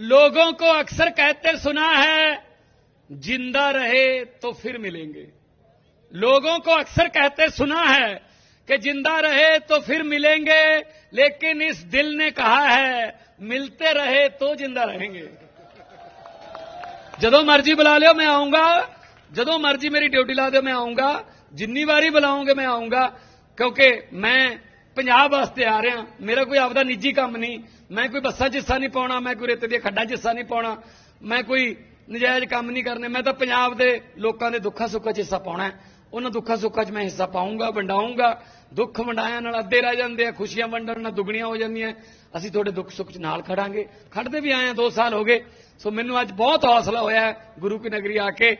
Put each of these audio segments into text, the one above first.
लोगों को अक्सर कहते सुना है, ज़िंदा रहे तो फिर मिलेंगे। लोगों को अक्सर कहते सुना है कि ज़िंदा रहे तो फिर मिलेंगे, लेकिन इस दिल ने कहा है, मिलते रहे तो ज़िंदा रहेंगे। जदों मर्ज़ी बुला लियो, मैं आऊँगा। जदों मर्ज़ी मेरी ड्यूटी ला दो मैं आऊँगा। जिन्नी बारी बुलाओगे मैं आऊँगा, क्योंकि मैं ਪੰਜਾਬ ਵਾਸਤੇ ਆ ਰਿਹਾ। ਮੇਰਾ ਕੋਈ ਆਪਦਾ ਨਿੱਜੀ ਕੰਮ ਨਹੀਂ। ਮੈਂ ਕੋਈ ਬੱਸਾਂ 'ਚ ਹਿੱਸਾ ਨਹੀਂ ਪਾਉਣਾ, ਮੈਂ ਕੋਈ ਰੇਤੇ ਦੀਆਂ ਖੱਡਾਂ 'ਚ ਹਿੱਸਾ ਨਹੀਂ ਪਾਉਣਾ। ਮੈਂ ਕੋਈ ਨਜਾਇਜ਼ ਕੰਮ ਨਹੀਂ ਕਰਨੇ। ਮੈਂ ਤਾਂ ਪੰਜਾਬ ਦੇ ਲੋਕਾਂ ਦੇ ਦੁੱਖਾਂ ਸੁੱਖਾਂ 'ਚ ਹਿੱਸਾ ਪਾਉਣਾ ਉਹਨਾਂ ਦੁੱਖਾਂ ਸੁੱਖਾਂ 'ਚ ਮੈਂ ਹਿੱਸਾ ਪਾਉਂਗਾ ਵੰਡਾਉਂਗਾ ਦੁੱਖ ਵੰਡਾਇਆ ਨਾਲ ਅੱਧੇ ਰਹਿ ਜਾਂਦੇ ਆ, ਖੁਸ਼ੀਆਂ ਵੰਡਣ ਨਾਲ ਦੁੱਗਣੀਆਂ ਹੋ ਜਾਂਦੀਆਂ ਅਸੀਂ ਤੁਹਾਡੇ ਦੁੱਖ ਸੁੱਖ 'ਚ ਨਾਲ ਖੜਾਂਗੇ। ਖੜਦੇ ਵੀ ਆਏ ਆ 2 ਸਾਲ ਹੋ ਗਏ। ਸੋ ਮੈਨੂੰ ਅੱਜ ਬਹੁਤ ਹੌਸਲਾ ਹੋਇਆ ਗੁਰੂ ਕੀ ਨਗਰੀ ਆ ਕੇ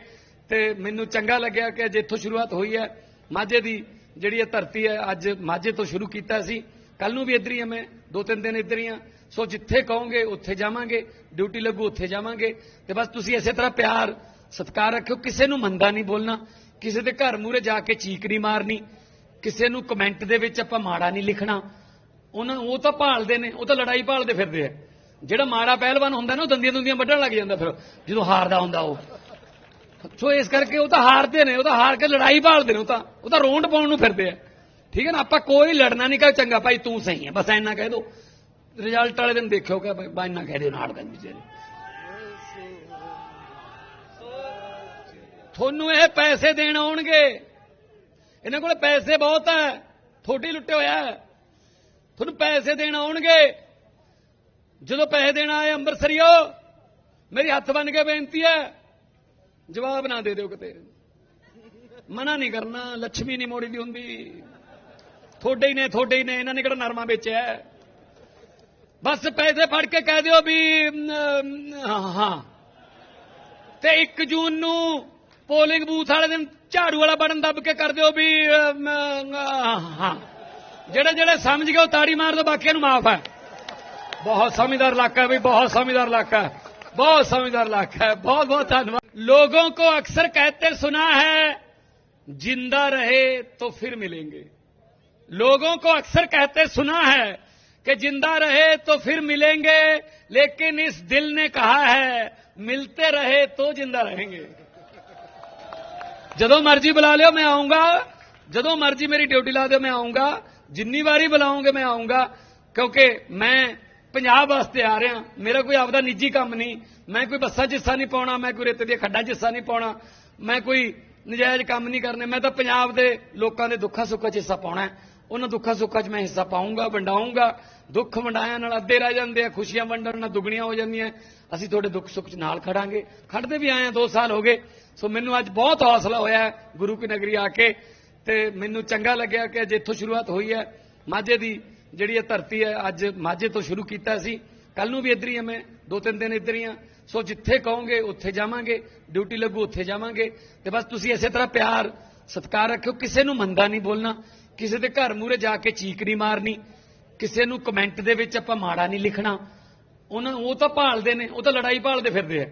ਤੇ ਮੈਨੂੰ ਚੰਗਾ ਲੱਗਿਆ ਕਿ ਜਿੱਥੋਂ ਸ਼ੁਰੂਆਤ ਹੋਈ ਹੈ। ਮਾਝੇ ਦੀ ਜਿਹੜੀ ਇਹ ਧਰਤੀ ਹੈ, ਅੱਜ ਮਾਝੇ ਤੋਂ ਸ਼ੁਰੂ ਕੀਤਾ ਸੀ। ਕੱਲ ਨੂੰ ਵੀ ਇੱਧਰ ਹੀ ਆ ਮੈਂ, ਦੋ ਤਿੰਨ ਦਿਨ ਇੱਧਰ ਹੀ ਹਾਂ ਸੋ ਜਿੱਥੇ ਕਹੋਗੇ, ਉੱਥੇ ਜਾਵਾਂਗੇ, ਡਿਊਟੀ ਲੱਗੂ, ਉੱਥੇ ਜਾਵਾਂਗੇ। ਤੇ ਬਸ ਤੁਸੀਂ ਇਸੇ ਤਰ੍ਹਾਂ ਪਿਆਰ, ਸਤਿਕਾਰ ਰੱਖਿਓ। ਕਿਸੇ ਨੂੰ ਮੰਦਾ ਨਹੀਂ ਬੋਲਣਾ, ਕਿਸੇ ਦੇ ਘਰ ਮੂਹਰੇ ਜਾ ਕੇ ਚੀਕ ਨਹੀਂ ਮਾਰਨੀ, ਕਿਸੇ ਨੂੰ ਕਮੈਂਟ ਦੇ ਵਿੱਚ ਆਪਾਂ ਮਾੜਾ ਨਹੀਂ ਲਿਖਣਾ। ਉਹਨਾਂ ਉਹ ਤਾਂ ਭਾਲਦੇ ਨੇ, ਉਹ ਤਾਂ ਲੜਾਈ ਭਾਲਦੇ ਫਿਰਦੇ ਆ। ਜਿਹੜਾ ਮਾੜਾ ਪਹਿਲਵਾਨ ਹੁੰਦਾ ਨਾ, ਉਹ ਦੰਦੀਆਂ ਦੁੰਦੀਆਂ ਵੱਢਣ ਲੱਗ ਜਾਂਦਾ ਫਿਰ, ਜਦੋਂ ਹਾਰਦਾ ਹੁੰਦਾ ਉਹ। ਸੋ ਇਸ ਕਰਕੇ ਉਹ ਤਾਂ ਹਾਰਦੇ ਨੇ, ਉਹ ਤਾਂ ਹਾਰ ਕੇ ਲੜਾਈ ਭਾਲਦੇ ਨੇ, ਉਹ ਤਾਂ ਉਹ ਤਾਂ ਰੋਂਡ ਪਾਉਣ ਨੂੰ ਫਿਰਦੇ ਆ। ਠੀਕ ਹੈ ਨਾ? ਆਪਾਂ ਕੋਈ ਲੜਨਾ ਨਹੀਂ, ਕਹੇ ਚੰਗਾ ਭਾਈ ਤੂੰ ਸਹੀ ਹੈ, ਬਸ ਇੰਨਾ ਕਹਿ ਦੋ। ਰਿਜ਼ਲਟ ਵਾਲੇ ਦਿਨ ਦੇਖਿਓ ਕਿ ਬਾ ਇੰਨਾ ਕਹਿ ਦਿਓ ਨਾਲ ਕੰਨ ਵਿਚਾਰੇ ਤੁਹਾਨੂੰ ਇਹ ਪੈਸੇ ਦੇਣ ਆਉਣਗੇ। ਇਹਨਾਂ ਕੋਲ ਪੈਸੇ ਬਹੁਤ ਹੈ, ਥੋੜੀ ਲੁੱਟੇ ਹੋਇਆ ਤੁਹਾਨੂੰ ਪੈਸੇ ਦੇਣ ਆਉਣਗੇ। ਜਦੋਂ ਪੈਸੇ ਦੇਣ ਆਏ ਅੰਮ੍ਰਿਤਸਰੀਓ, ਮੇਰੀ ਹੱਥ ਬੰਨ ਕੇ ਬੇਨਤੀ ਹੈ ਜਵਾਬ ਨਾ ਦੇ ਦਿਓ ਕਿਤੇ। ਮਨਾ ਨਹੀਂ ਕਰਨਾ ਲక్ష్ਮੀ ਨਹੀਂ ਮੋੜੀ ਦੀ ਹੁੰਦੀ। ਥੋੜੇ ਹੀ ਨੇ ਥੋੜੇ ਹੀ ਨੇ, ਇਹਨਾਂ ਨੇ ਕਿਹੜਾ ਨਰਮਾ ਵੇਚਿਆ ਬਸ ਪੈਸੇ ਫੜ ਕੇ ਕਹਿ ਦਿਓ ਵੀ ਹਾਂ। ਤੇ 1 ਜੂਨ ਨੂੰ ਪੋਲਿੰਗ ਬੂਥ ਵਾਲੇ ਦਿਨ ਝਾੜੂ ਵਾਲਾ ਬਟਨ ਦੱਬ ਕੇ ਕਰ ਦਿਓ ਵੀ ਹਾਂ। ਜਿਹੜੇ ਜਿਹੜੇ ਸਮਝ ਗਏ ਉਹ ਤਾੜੀ ਮਾਰ ਦਿਓ, ਬਾਕੀਆਂ ਨੂੰ ਮਾਫ ਹੈ। ਬਹੁਤ ਸਮਝਦਾਰ ਇਲਾਕਾ ਵੀ ਬਹੁਤ ਸਮਝਦਾਰ ਇਲਾਕਾ ਬਹੁਤ ਸਮਝਦਾਰ ਇਲਾਕਾ ਹੈ। ਬਹੁਤ ਬਹੁਤ ਧੰਨਵਾਦ। लोगों को अक्सर कहते सुना है, ज़िंदा रहे तो फिर मिलेंगे। लोगों को अक्सर कहते सुना है कि ज़िंदा रहे तो फिर मिलेंगे, लेकिन इस दिल ने कहा है, मिलते रहे तो ज़िंदा रहेंगे। जदों मर्ज़ी बुला लियो, मैं आऊँगा। जदों मर्ज़ी मेरी ड्यूटी ला दो मैं आऊँगा। जिन्नी बारी बुलाओगे मैं आऊँगा, क्योंकि मैं ਪੰਜਾਬ ਵਾਸਤੇ ਆ ਰਿਹਾ। ਮੇਰਾ ਕੋਈ ਆਪਦਾ ਨਿੱਜੀ ਕੰਮ ਨਹੀਂ। ਮੈਂ ਕੋਈ ਬੱਸਾਂ 'ਚ ਹਿੱਸਾ ਨਹੀਂ ਪਾਉਣਾ, ਮੈਂ ਕੋਈ ਰੇਤੇ ਦੀਆਂ ਖੱਡਾਂ 'ਚ ਹਿੱਸਾ ਨਹੀਂ ਪਾਉਣਾ। ਮੈਂ ਕੋਈ ਨਜਾਇਜ਼ ਕੰਮ ਨਹੀਂ ਕਰਨੇ। ਮੈਂ ਤਾਂ ਪੰਜਾਬ ਦੇ ਲੋਕਾਂ ਦੇ ਦੁੱਖਾਂ ਸੁੱਖਾਂ 'ਚ ਹਿੱਸਾ ਪਾਉਣਾ ਉਹਨਾਂ ਦੁੱਖਾਂ ਸੁੱਖਾਂ 'ਚ ਮੈਂ ਹਿੱਸਾ ਪਾਉਂਗਾ ਵੰਡਾਉਂਗਾ ਦੁੱਖ ਵੰਡਾਇਆ ਨਾਲ ਅੱਧੇ ਰਹਿ ਜਾਂਦੇ ਆ, ਖੁਸ਼ੀਆਂ ਵੰਡਣ ਨਾਲ ਦੁੱਗਣੀਆਂ ਹੋ ਜਾਂਦੀਆਂ ਅਸੀਂ ਤੁਹਾਡੇ ਦੁੱਖ ਸੁੱਖ 'ਚ ਨਾਲ ਖੜਾਂਗੇ। ਖੜਦੇ ਵੀ ਆਏ ਆ 2 ਸਾਲ ਹੋ ਗਏ। ਸੋ ਮੈਨੂੰ ਅੱਜ ਬਹੁਤ ਹੌਸਲਾ ਹੋਇਆ ਗੁਰੂ ਕੀ ਨਗਰੀ ਆ ਕੇ ਤੇ ਮੈਨੂੰ ਚੰਗਾ ਲੱਗਿਆ ਕਿ ਜਿੱਥੋਂ ਸ਼ੁਰੂਆਤ ਹੋਈ ਹੈ। ਮਾਝੇ ਦੀ ਜਿਹੜੀ ਇਹ ਧਰਤੀ ਹੈ, ਅੱਜ ਮਾਝੇ ਤੋਂ ਸ਼ੁਰੂ ਕੀਤਾ ਸੀ। ਕੱਲ ਨੂੰ ਵੀ ਇੱਧਰ ਹੀ ਹਾਂ ਮੈਂ, ਦੋ ਤਿੰਨ ਦਿਨ ਇੱਧਰ ਹੀ ਹਾਂ ਸੋ ਜਿੱਥੇ ਕਹੋਗੇ, ਉੱਥੇ ਜਾਵਾਂਗੇ, ਡਿਊਟੀ ਲੱਗੂ, ਉੱਥੇ ਜਾਵਾਂਗੇ। ਤੇ ਬਸ ਤੁਸੀਂ ਇਸੇ ਤਰ੍ਹਾਂ ਪਿਆਰ, ਸਤਿਕਾਰ ਰੱਖਿਓ। ਕਿਸੇ ਨੂੰ ਮੰਦਾ ਨਹੀਂ ਬੋਲਣਾ, ਕਿਸੇ ਦੇ ਘਰ ਮੂਹਰੇ ਜਾ ਕੇ ਚੀਕ ਨਹੀਂ ਮਾਰਨੀ, ਕਿਸੇ ਨੂੰ ਕਮੈਂਟ ਦੇ ਵਿੱਚ ਆਪਾਂ ਮਾੜਾ ਨਹੀਂ ਲਿਖਣਾ। ਉਹਨਾਂ ਉਹ ਤਾਂ ਭਾਲਦੇ ਨੇ, ਉਹ ਤਾਂ ਲੜਾਈ ਭਾਲਦੇ ਫਿਰਦੇ ਆ।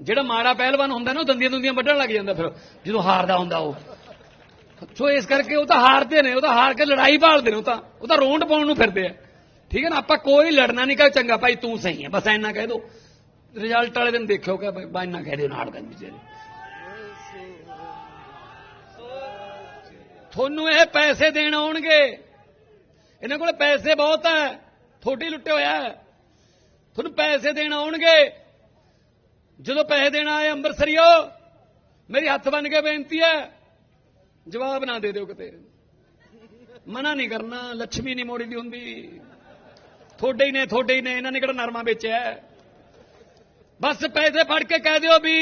ਜਿਹੜਾ ਮਾੜਾ ਪਹਿਲਵਾਨ ਹੁੰਦਾ ਨਾ, ਉਹ ਦੰਦੀਆਂ ਦੁੰਦੀਆਂ ਵੱਢਣ ਲੱਗ ਜਾਂਦਾ ਫਿਰ, ਜਦੋਂ ਹਾਰਦਾ ਹੁੰਦਾ ਉਹ। ਸੋ ਇਸ ਕਰਕੇ ਉਹ ਤਾਂ ਹਾਰਦੇ ਨੇ, ਉਹ ਤਾਂ ਹਾਰ ਕੇ ਲੜਾਈ ਭਾਲਦੇ ਨੇ, ਉਹ ਤਾਂ ਉਹ ਤਾਂ ਰੋਂਡ ਪਾਉਣ ਨੂੰ ਫਿਰਦੇ ਆ। ਠੀਕ ਹੈ ਨਾ? ਆਪਾਂ ਕੋਈ ਲੜਨਾ ਨਹੀਂ, ਕਹੇ ਚੰਗਾ ਭਾਈ ਤੂੰ ਸਹੀ ਹੈ, ਬਸ ਇੰਨਾ ਕਹਿ ਦੋ। ਰਿਜ਼ਲਟ ਵਾਲੇ ਦਿਨ ਦੇਖਿਓ ਕਿ ਬਾ ਇੰਨਾ ਕਹਿ ਦਿਓ ਨਾਲ ਵਿਚਾਰੇ ਤੁਹਾਨੂੰ ਇਹ ਪੈਸੇ ਦੇਣ ਆਉਣਗੇ। ਇਹਨਾਂ ਕੋਲ ਪੈਸੇ ਬਹੁਤ ਹੈ ਥੋੜੀ ਲੁੱਟੇ ਹੋਇਆ ਤੁਹਾਨੂੰ ਪੈਸੇ ਦੇਣ ਆਉਣਗੇ। ਜਦੋਂ ਪੈਸੇ ਦੇਣ ਆਏ ਅੰਮ੍ਰਿਤਸਰੀਓ, ਮੇਰੀ ਹੱਥ ਬੰਨ ਕੇ ਬੇਨਤੀ ਹੈ ਜਵਾਬ ਨਾ ਦੇ ਦਿਓ ਕਿਤੇ। ਮਨਾ ਨਹੀਂ ਕਰਨਾ ਲక్ష్ਮੀ ਨਹੀਂ ਮੋੜੀ ਦੀ ਹੁੰਦੀ। ਥੋੜੇ ਹੀ ਨੇ ਥੋੜੇ ਹੀ ਨੇ, ਇਹਨਾਂ ਨੇ ਕਿਹੜਾ ਨਰਮਾ ਵੇਚਿਆ ਬਸ ਪੈਸੇ ਫੜ ਕੇ ਕਹਿ ਦਿਓ ਵੀ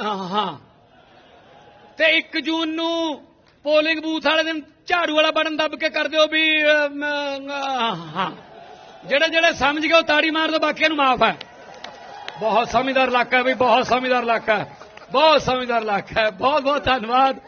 ਹਾਂ ਤੇ 1 ਜੂਨ ਨੂੰ ਪੋਲਿੰਗ ਬੂਥ ਵਾਲੇ ਦਿਨ ਝਾੜੂ ਵਾਲਾ ਬਟਨ ਦੱਬ ਕੇ ਕਰ ਦਿਓ ਵੀ ਹਾਂ ਜਿਹੜੇ ਜਿਹੜੇ ਸਮਝ ਗਏ ਉਹ ਤਾੜੀ ਮਾਰ ਦਿਓ, ਬਾਕੀਆਂ ਨੂੰ ਮਾਫ ਹੈ। ਬਹੁਤ ਸਮਝਦਾਰ ਇਲਾਕਾ ਵੀ ਬਹੁਤ ਸਮਝਦਾਰ ਇਲਾਕਾ ਬਹੁਤ ਸਮਝਦਾਰ ਇਲਾਕਾ ਹੈ। ਬਹੁਤ ਬਹੁਤ ਧੰਨਵਾਦ।